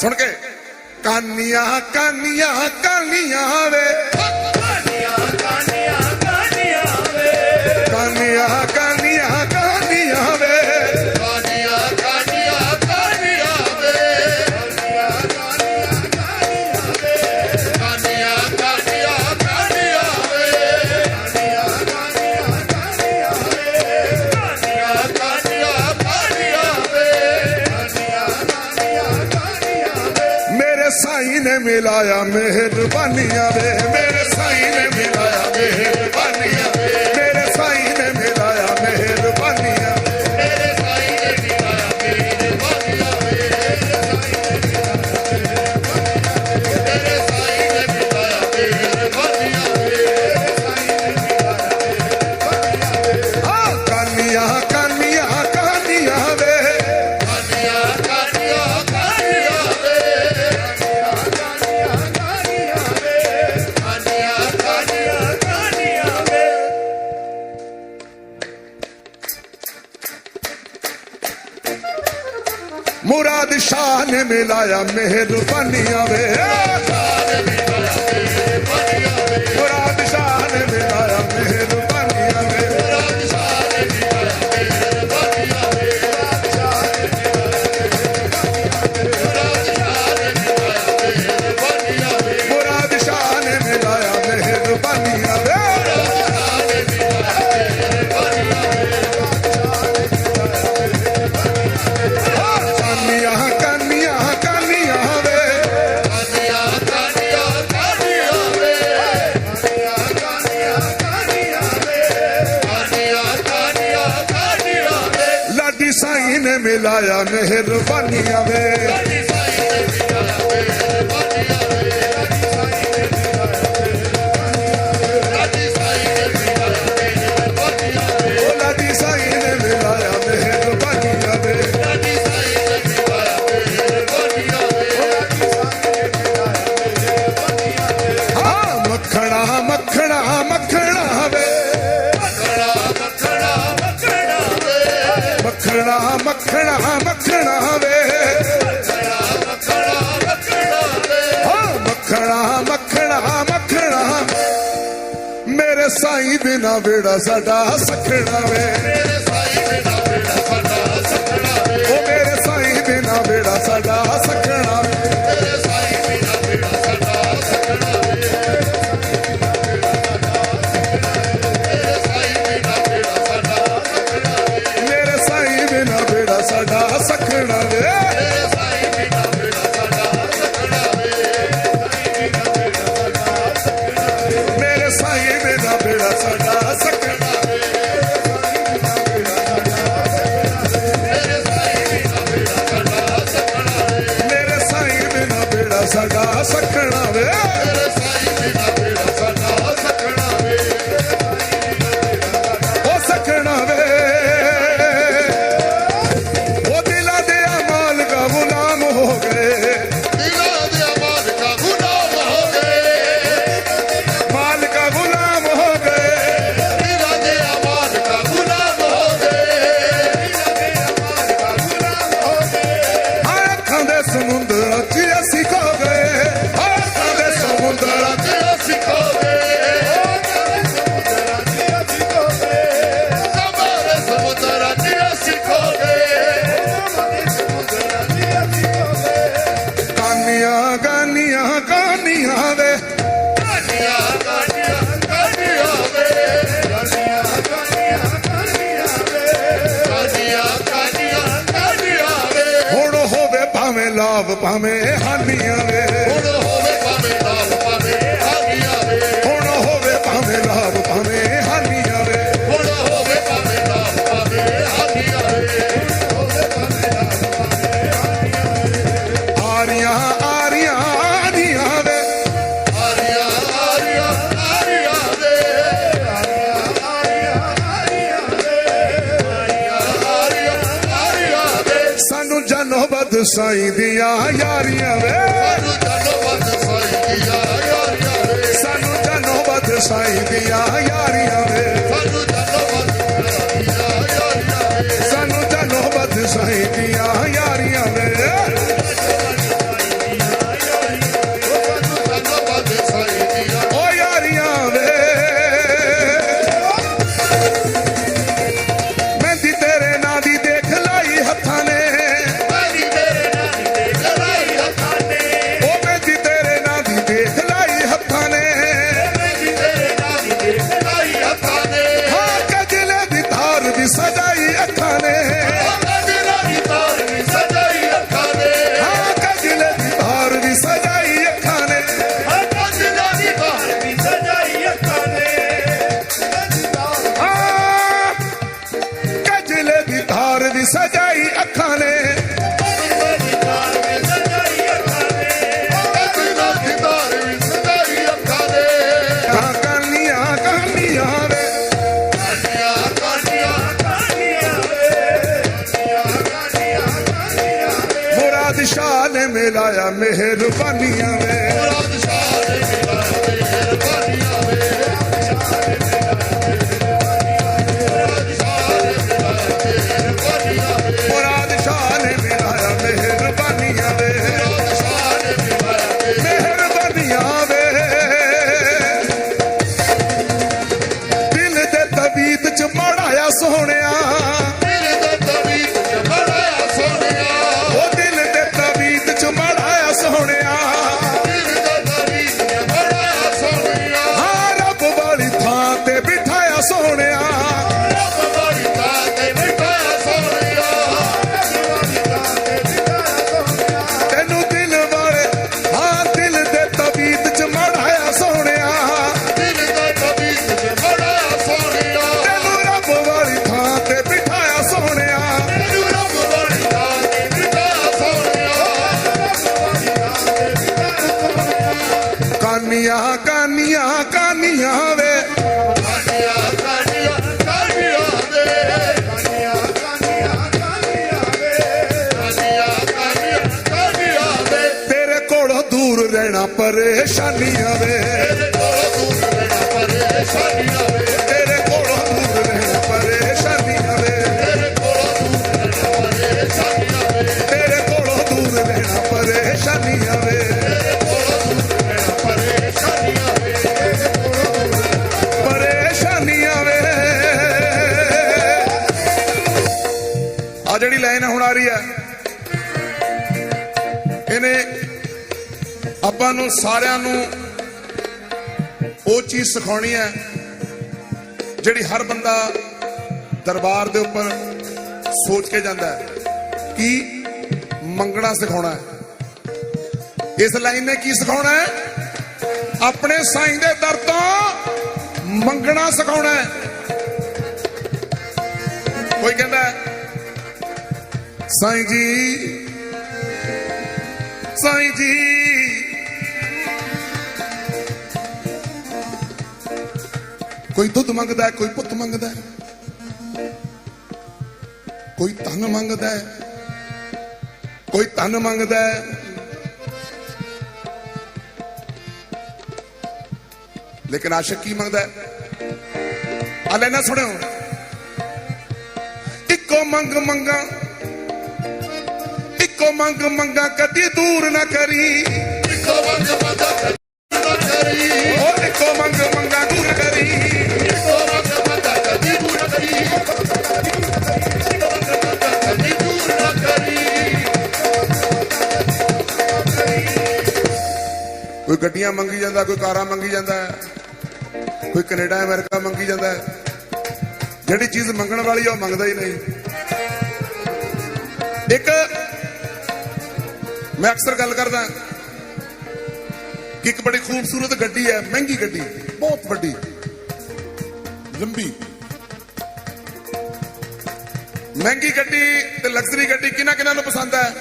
ਸੁਣ ਕੇ ਕਾਨੀਆਂ ਕਾਨੀਆਂ ਕਾਨੀਆਂ ਵੇ। ਮਿਲਾਇਆ ਮਿਹਰਬਾਨੀਆਂ ਵੇ ਮੇਰੇ ਸਾਈਂ ਨੇ ਮਿਲਾਇਆ ਮਿਹਰਬਾਨੀ। ਮੁਰਾਦ ਸ਼ਾਹ ਨੇ ਮਿਲਾਇਆ ਮਿਹਰਬਾਨੀਆਂ ਵੇ। मिलाया मेहरबानी आवे ਵੱਖਣਾ ਵੱਖਣਾ ਵੇ ਵੱਖਣਾ ਵੱਖਣਾ ਵੱਖਣਾ ਵੇ ਹਾਂ ਵੱਖਣਾ ਵੱਖਣਾ ਵੱਖਣਾ ਮੇਰੇ ਸਾਈਂ ਬਿਨਾ ਵੇੜਾ ਸਾਡਾ ਸਖਣਾ ਵੇ। ਜਵਾਬ ਪਾਵੇਂ ਹਾਨੀਆਂ ਸਾਈ ਦੀਆਂ ਯਾਰੀਆਂ ਵੇ। ਸਾਨੂੰ ਜਾਨੋ ਵੱਧ ਸਾਈਂ ਯਾਰੀਆਂ ਵੇ ਸਾਨੂੰ ਜਾਨੋ ਵੱਧ ਸਾਈਂ ਦੀਆਂ ਯਾਰੀਆਂ ਵੇ। ਸ਼ਾਹ ਨੇ ਮਿਲਾਇਆ ਮਿਹਰਬਾਨੀਆਂ ਵੇ। ਰਹਿਣਾ ਪਰੇਸ਼ਾਨੀਆਂ ਵੇ। ਤੇਰੇ ਕੋਲੋਂ ਦੂਰ ਰਹਿਣਾ ਪਰੇਸ਼ਾਨੀਆਂ ਵੇ। ਤੇਰੇ ਕੋਲੋਂ ਦੂਰ ਰਹਿਣਾ ਪਰੇਸ਼ਾਨੀਆਂ ਵੇ। ਤੇਰੇ ਕੋਲੋਂ ਦੂਰ ਰਹਿਣਾ ਪਰੇਸ਼ਾਨੀ ਆਵੇ ਤੇਰੇ ਕੋਲੋਂ ਦੂਰ ਰਹਿਣਾ ਪਰੇਸ਼ਾਨੀਆਂ ਵੇ। ਆ ਜਿਹੜੀ ਲਾਈਨ ਹੁਣ ਆ ਰਹੀ ਹੈ, ਇਹਨੇ ਆਪਾਂ ਨੂੰ ਸਾਰਿਆਂ ਨੂੰ ਉਹ ਚੀਜ਼ ਸਿਖਾਉਣੀ ਹੈ ਜਿਹੜੀ ਹਰ ਬੰਦਾ ਦਰਬਾਰ ਦੇ ਉੱਪਰ ਸੋਚ ਕੇ ਜਾਂਦਾ ਹੈ ਕਿ ਮੰਗਣਾ ਸਿਖਾਉਣਾ ਹੈ। ਇਸ ਲਾਈਨ ਨੇ ਕੀ ਸਿਖਾਉਣਾ ਹੈ? ਆਪਣੇ ਸਾਈਂ ਦੇ ਦਰ ਤੋਂ ਮੰਗਣਾ ਸਿਖਾਉਣਾ ਹੈ। ਕੋਈ ਕਹਿੰਦਾ ਹੈ, ਸਾਈਂ ਜੀ ਸਾਈਂ ਜੀ। ਕੋਈ ਦੁੱਧ ਮੰਗਦਾ ਕੋਈ ਪੁੱਤ ਮੰਗਦਾ ਕੋਈ ਧਨ ਮੰਗਦਾ ਕੋਈ ਧਨ ਮੰਗਦਾ ਲੇਕਿਨ ਆਸ਼ਿਕ ਕੀ ਮੰਗਦਾ ਹੈ? ਆ ਲੈਣਾ ਸੁਣਿਓ। ਇੱਕੋ ਮੰਗ ਮੰਗਾ, ਇੱਕੋ ਮੰਗ ਮੰਗਾ, ਕਦੀ ਦੂਰ ਨਾ ਕਰੀ। ਇੱਕੋ ਵੰਗ ਮੰਗਾ ਗੱਡੀਆਂ ਮੰਗੀ ਜਾਂਦਾ, ਕੋਈ ਕਾਰਾਂ ਮੰਗੀ ਜਾਂਦਾ, ਕੋਈ ਕੈਨੇਡਾ, ਅਮਰੀਕਾ ਮੰਗੀ ਜਾਂਦਾ। ਜਿਹੜੀ ਚੀਜ਼ ਮੰਗਣ ਵਾਲੀ ਆ, ਉਹ ਮੰਗਦਾ ਹੀ ਨਹੀਂ। ਇੱਕ ਮੈਂ ਅਕਸਰ ਗੱਲ ਕਰਦਾ ਕਿ ਇੱਕ ਬੜੀ ਖੂਬਸੂਰਤ ਗੱਡੀ ਹੈ, ਮਹਿੰਗੀ ਗੱਡੀ, ਬਹੁਤ ਵੱਡੀ, ਲੰਬੀ। ਮਹਿੰਗੀ ਗੱਡੀ ਤੇ ਲਗਜ਼ਰੀ ਗੱਡੀ ਕਿਹਨਾਂ ਕਿਹਨਾਂ ਨੂੰ ਪਸੰਦ ਹੈ?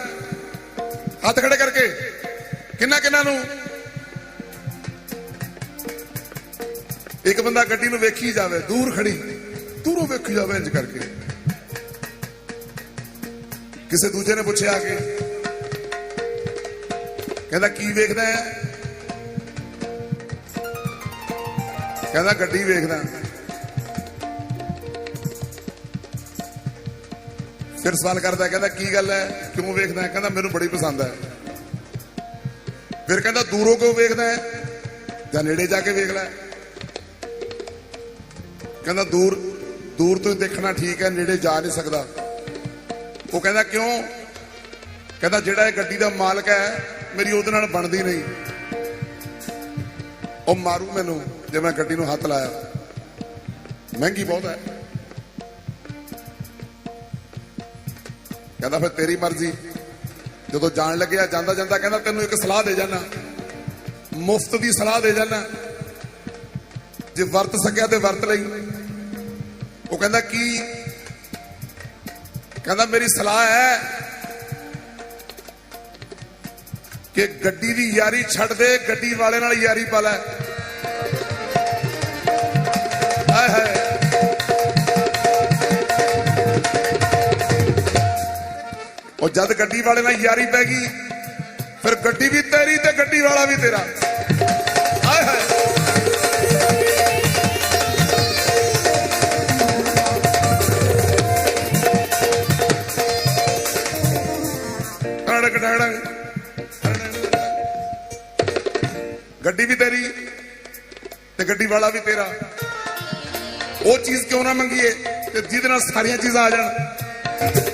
ਹੱਥ ਖੜੇ ਕਰਕੇ ਕਿੰਨਾ ਕਿੰਨਾ ਨੂੰ? ਇੱਕ ਬੰਦਾ ਗੱਡੀ ਨੂੰ ਵੇਖੀ ਜਾਵੇ, ਦੂਰ ਖੜੀ, ਦੂਰੋਂ ਵੇਖੀ ਜਾਵੇ ਇੰਜ ਕਰਕੇ। ਕਿਸੇ ਦੂਜੇ ਨੇ ਪੁੱਛਿਆ ਕਿ ਕਹਿੰਦਾ, ਕੀ ਵੇਖਦਾ ਹੈ? ਕਹਿੰਦਾ, ਗੱਡੀ ਵੇਖਦਾ ਫਿਰ ਸਵਾਲ ਕਰਦਾ, ਕਹਿੰਦਾ, ਕੀ ਗੱਲ ਹੈ? ਕਿਉਂ ਵੇਖਦਾ ਕਹਿੰਦਾ, ਮੈਨੂੰ ਬੜੀ ਪਸੰਦ ਹੈ। ਫਿਰ ਕਹਿੰਦਾ, ਦੂਰੋਂ ਕਿਉਂ ਵੇਖਦਾ ਹੈ? ਜਾਂ ਨੇੜੇ ਜਾ ਕੇ ਵੇਖ ਲੈ ਕਹਿੰਦਾ ਦੂਰ ਦੂਰ ਤੋਂ ਦੇਖਣਾ ਠੀਕ ਹੈ, ਨੇੜੇ ਜਾ ਨਹੀਂ ਸਕਦਾ। ਉਹ ਕਹਿੰਦਾ ਕਿਉਂ? ਕਹਿੰਦਾ ਜਿਹੜਾ ਇਹ ਗੱਡੀ ਦਾ ਮਾਲਕ ਹੈ, ਮੇਰੀ ਉਹਦੇ ਨਾਲ ਬਣਦੀ ਨਹੀਂ। ਉਹ ਮਾਰੂ ਮੈਨੂੰ, ਜੇ ਮੈਂ ਗੱਡੀ ਨੂੰ ਹੱਥ ਲਾਇਆ। ਮਹਿੰਗੀ ਬਹੁਤ ਹੈ। ਕਹਿੰਦਾ ਫਿਰ ਤੇਰੀ ਮਰਜ਼ੀ। ਜਦੋਂ ਜਾਣ ਲੱਗਿਆ, ਜਾਂਦਾ ਜਾਂਦਾ ਕਹਿੰਦਾ ਤੈਨੂੰ ਇੱਕ ਸਲਾਹ ਦੇ ਜਾਣਾ ਮੁਫਤ ਦੀ ਸਲਾਹ ਦੇ ਜਾਣਾ ਜੇ ਵਰਤ ਸਕਿਆ ਤੇ ਵਰਤ ਲਈ। ਉਹ ਕਹਿੰਦਾ ਕੀ? ਕਹਿੰਦਾ ਮੇਰੀ ਸਲਾਹ ਹੈ ਕਿ ਗੱਡੀ ਦੀ ਯਾਰੀ ਛੱਡ ਦੇ, ਗੱਡੀ ਵਾਲੇ ਨਾਲ ਯਾਰੀ ਪਾ ਲੈ। ਹਾਏ ਹਾਏ। ਉਹ ਜਦ ਗੱਡੀ ਵਾਲੇ ਨਾਲ ਯਾਰੀ ਪੈ ਗਈ, ਫਿਰ ਗੱਡੀ ਵੀ ਤੇਰੀ ਤੇ ਗੱਡੀ ਵਾਲਾ ਵੀ ਤੇਰਾ। ਗੱਡੀ ਵੀ ਤੇਰੀ ਤੇ ਗੱਡੀ ਵਾਲਾ ਵੀ ਤੇਰਾ। ਉਹ ਚੀਜ਼ ਕਿਉਂ ਨਾ ਮੰਗੀਏ ਤੇ ਜਿਹਦੇ ਨਾਲ ਸਾਰੀਆਂ ਚੀਜ਼ਾਂ ਆ ਜਾਣ।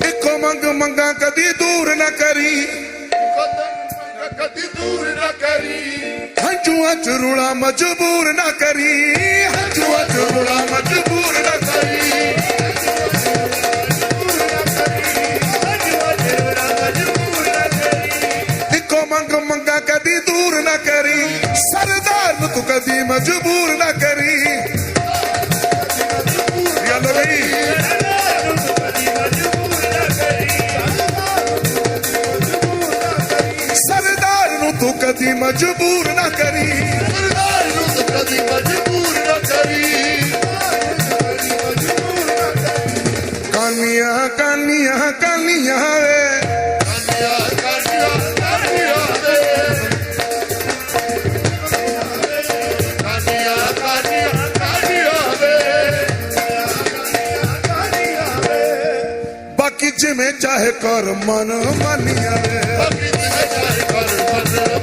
ਇੱਕੋ ਮੰਗ ਮੰਗਾ ਕਦੀ ਦੂਰ ਨਾ ਕਰੀ। ਕਦੀ ਦੂਰ ਨਾ ਕਰੀ। ਹੰਝੂਆਂ ਚ ਰੁਲਾ ਮਜਬੂਰ ਨਾ ਕਰੀ। ਹੰਝੂਆਂ ਚ ਰੁਲਾ ਮਜਬੂਰ ਨਾ ਕਰੀ। ਦੂਰ ਨਾ ਕਰੀ। ਸਰਦਾਰ ਨੂੰ ਤੂੰ ਕਦੀ ਮਜਬੂਰ ਨਾ ਕਰੀ। ਸਰਦਾਰ ਨੂੰ ਤੂੰ ਕਦੀ ਮਜਬੂਰ ਨਾ ਕਰੀ। ਸਰਦਾਰ ਨੂੰ ਤਾਂ ਕਦੀ ਮਜਬੂਰ ਨਾ ਕਰੀ। ਕਾਨੀਆਂ ਕਾਨੀਆਂ ਕਾਨੀਆਂ ਬਾਕੀ ਜਿਵੇਂ ਚਾਹੇ ਕਰ ਮਨ ਮਾਨੀਆਂ ਵੇ ਬਾਕੀ ਜਿਵੇਂ ਚਾਹੇ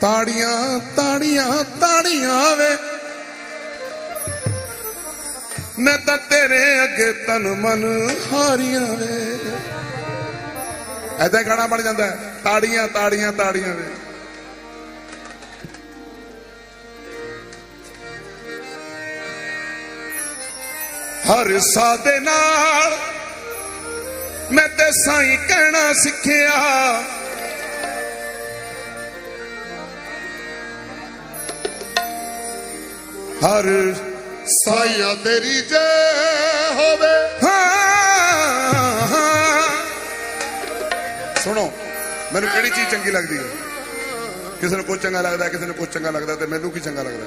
ਤਾੜੀਆਂ ਤਾੜੀਆਂ ਤਾੜੀਆਂ ਵੇ। ਮੈਂ ਤਾਂ ਤੇਰੇ ਅੱਗੇ ਤਨ ਮਨ ਹਾਰੀਆਂ ਵੇ। ਐਦਾਂ ਗਾਣਾ ਬਣ ਜਾਂਦਾ ਤਾੜੀਆਂ ਤਾੜੀਆਂ ਤਾੜੀਆਂ ਵੇ। ਹਰ ਸਾਹ ਦੇ ਨਾਲ ਮੈਂ ਤੇ ਸਾਈਂ ਕਹਿਣਾ ਸਿੱਖਿਆ। ਹਰ ਸਾਇਆ ਤੇਰੀ ਜੈ ਹੋਵੇ। ਸੁਣੋ, ਮੈਨੂੰ ਕਿਹੜੀ ਚੀਜ਼ ਚੰਗੀ ਲੱਗਦੀ ਹੈ? ਕਿਸੇ ਨੂੰ ਕੁਝ ਚੰਗਾ ਲੱਗਦਾ, ਕਿਸੇ ਨੂੰ ਕੁਝ ਚੰਗਾ ਲੱਗਦਾ ਤੇ ਮੈਨੂੰ ਕੀ ਚੰਗਾ ਲੱਗਦਾ?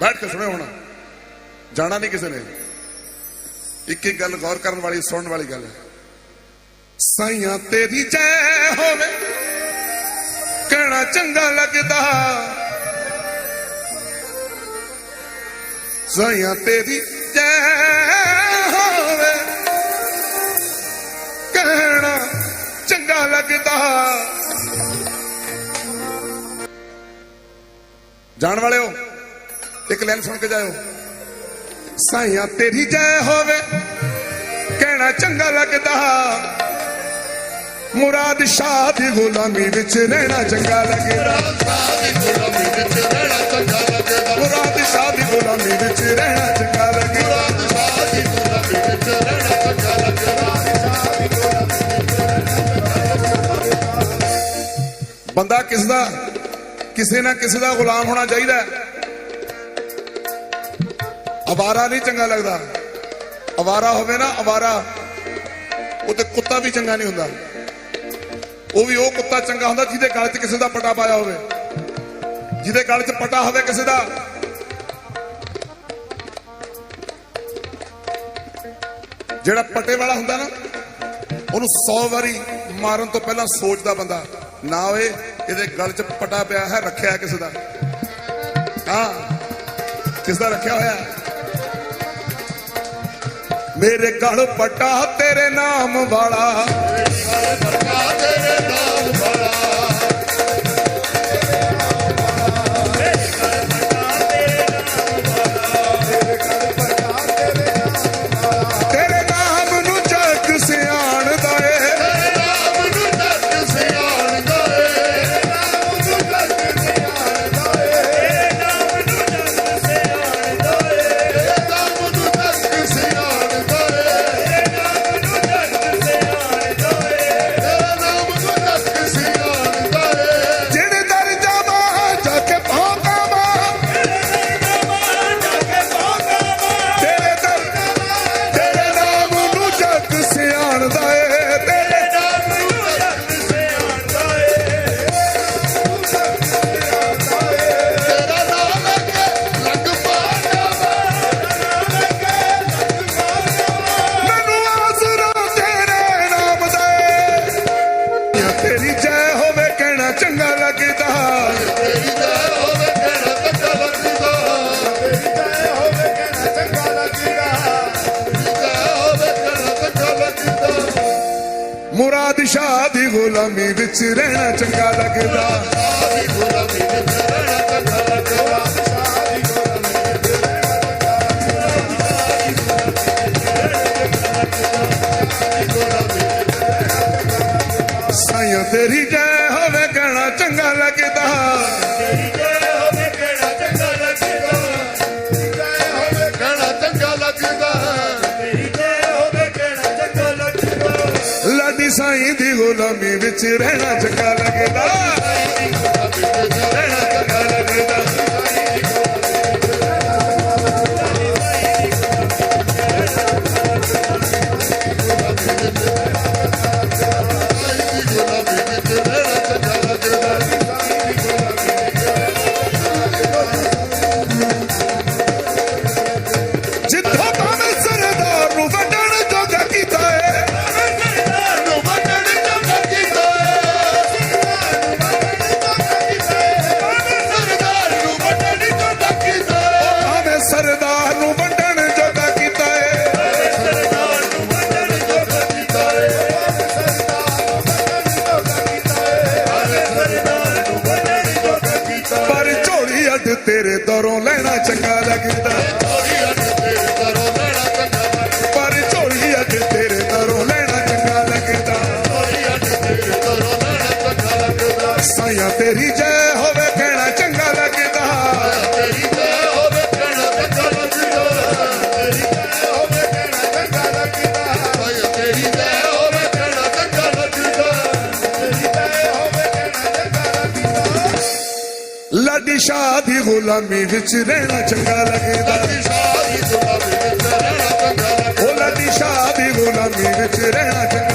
ਬੈਠ ਕੇ ਸੁਣਿਓ ਹੁਣ। ਜਾਣਾ ਨਹੀਂ ਕਿਸੇ ਨੇ। ਇੱਕ ਇੱਕ ਗੱਲ ਗੌਰ ਕਰਨ ਵਾਲੀ, ਸੁਣਨ ਵਾਲੀ ਗੱਲ ਹੈ। ਸਾਈਆਂ ਤੇਰੀ ਜੈ ਹੋਵੇ। ਕਹਿਣਾ ਚੰਗਾ ਲੱਗਦਾ? ਸਾਈਆਂ ਤੇਰੀ ਜੈ ਹੋਵੇ। ਕਹਿਣਾ ਚੰਗਾ ਲੱਗਦਾ। ਜਾਣ ਵਾਲਿਓ, ਇੱਕ ਲਾਈਨ ਸੁਣ ਕੇ ਜਾਇਓ। ਸਾਈਆਂ ਤੇਰੀ ਜੈ ਹੋਵੇ, ਕਹਿਣਾ ਚੰਗਾ ਲੱਗਦਾ। ਮੁਰਾਦ ਸ਼ਾਹ ਦੀ ਗੁਲਾਮੀ ਵਿੱਚ ਰਹਿਣਾ ਚੰਗਾ ਲੱਗਦਾ ਸਾਦੀ ਗੁਲਾਮੀ ਵਿੱਚ ਰਹਿਣਾ ਚੰਗਾ ਲੱਗਦਾ। ਗੁਲਾਮੀ ਵਿੱਚ ਰਹਿਣਾ ਚੰਗਾ ਲੱਗਦਾ ਸਾਦੀ ਗੁਲਾਮੀ ਵਿੱਚ ਰਹਿਣਾ ਚੰਗਾ ਲੱਗਦਾ ਬੰਦਾ ਕਿਸ ਦਾ, ਕਿਸੇ ਨਾ ਕਿਸੇ ਦਾ ਗੁਲਾਮ ਹੋਣਾ ਚਾਹੀਦਾ ਅਵਾਰਾ ਨਹੀਂ ਚੰਗਾ ਲੱਗਦਾ। ਅਵਾਰਾ ਹੋਵੇ ਨਾ, ਅਵਾਰਾ ਉਹ ਤੇ ਕੁੱਤਾ ਵੀ ਚੰਗਾ ਨਹੀਂ ਹੁੰਦਾ। ਉਹ ਵੀ ਉਹ ਕੁੱਤਾ ਚੰਗਾ ਹੁੰਦਾ ਜਿਹਦੇ ਗਲ 'ਚ ਕਿਸੇ ਦਾ ਪਟਾ ਪਾਇਆ ਹੋਵੇ। ਜਿਹਦੇ ਗਲ 'ਚ ਪਟਾ ਹੋਵੇ ਕਿਸੇ ਦਾ। ਜਿਹੜਾ ਪਟੇ ਵਾਲਾ ਹੁੰਦਾ ਨਾ, ਉਹਨੂੰ 100 ਵਾਰੀ ਮਾਰਨ ਤੋਂ ਪਹਿਲਾਂ ਸੋਚਦਾ ਬੰਦਾ, ਨਾ ਓਏ, ਇਹਦੇ ਗਲ 'ਚ ਪਟਾ ਪਿਆ ਹੈ, ਰੱਖਿਆ ਕਿਸੇ ਦਾ? ਹਾਂ, ਕਿਸ ਦਾ ਰੱਖਿਆ ਹੋਇਆ? ਮੇਰੇ ਗਲ ਪਟਾ ਤੇਰੇ ਨਾਮ ਵਾਲਾ। ਬਰਕਾ ਤੇਰੇ ਨਾਮ ਵਾਲਾ। ਦੀ ਗੁਲਾਮੀ ਵਿੱਚ ਰਹਿਣਾ ਚੰਗਾ ਲੱਗਦਾ। ਦੀ ਗੁਲਾਮੀ ਵਿੱਚ ਖੁਦਾਈ ਦੀ ਗੁਲਾਮੀ ਵਿੱਚ ਰਹਿਣਾ ਚੰਗਾ ਲੱਗਦਾ। ਗੁਲਾਮੀ ਵਿੱਚ ਰਹਿਣਾ ਚੰਗਾ ਲੱਗਦਾ। ਸ਼ਾਹ ਦੀ ਗੁਲਾਮੀ ਵਿੱਚ ਰਹਿਣਾ ਚੰਗਾ ਲੱਗਦਾ। ਸ਼ਾਹ ਦੀ ਗੁਲਾਮੀ ਵਿੱਚ ਰਹਿਣਾ ਚੰਗਾ